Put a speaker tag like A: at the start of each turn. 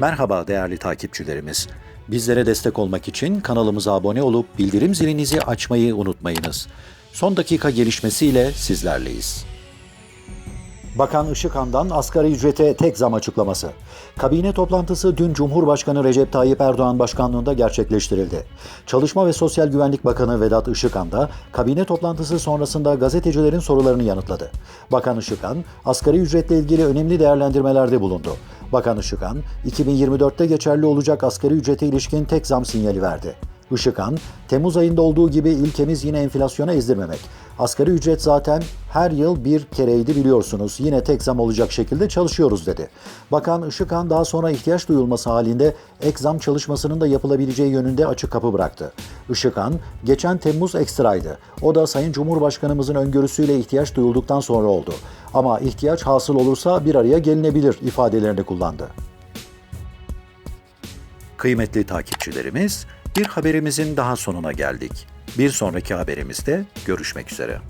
A: Merhaba değerli takipçilerimiz. Bizlere destek olmak için kanalımıza abone olup bildirim zilinizi açmayı unutmayınız. Son dakika gelişmesiyle sizlerleyiz. Bakan Işıkhan'dan asgari ücrete tek zam açıklaması. Kabine toplantısı dün Cumhurbaşkanı Recep Tayyip Erdoğan başkanlığında gerçekleştirildi. Çalışma ve Sosyal Güvenlik Bakanı Vedat Işıkhan da kabine toplantısı sonrasında gazetecilerin sorularını yanıtladı. Bakan Işıkhan, asgari ücretle ilgili önemli değerlendirmelerde bulundu. Bakan Işıkhan, 2024'te geçerli olacak asgari ücrete ilişkin tek zam sinyali verdi. Işıkhan, Temmuz ayında olduğu gibi ilkemiz yine enflasyona ezdirmemek. Asgari ücret zaten her yıl bir kereydi biliyorsunuz. Yine tek zam olacak şekilde çalışıyoruz dedi. Bakan Işıkhan daha sonra ihtiyaç duyulması halinde ek zam çalışmasının da yapılabileceği yönünde açık kapı bıraktı. Işıkhan, geçen Temmuz ekstraydı. O da Sayın Cumhurbaşkanımızın öngörüsüyle ihtiyaç duyulduktan sonra oldu. Ama ihtiyaç hasıl olursa bir araya gelinebilir ifadelerini kullandı. Kıymetli takipçilerimiz, bir haberimizin daha sonuna geldik. Bir sonraki haberimizde görüşmek üzere.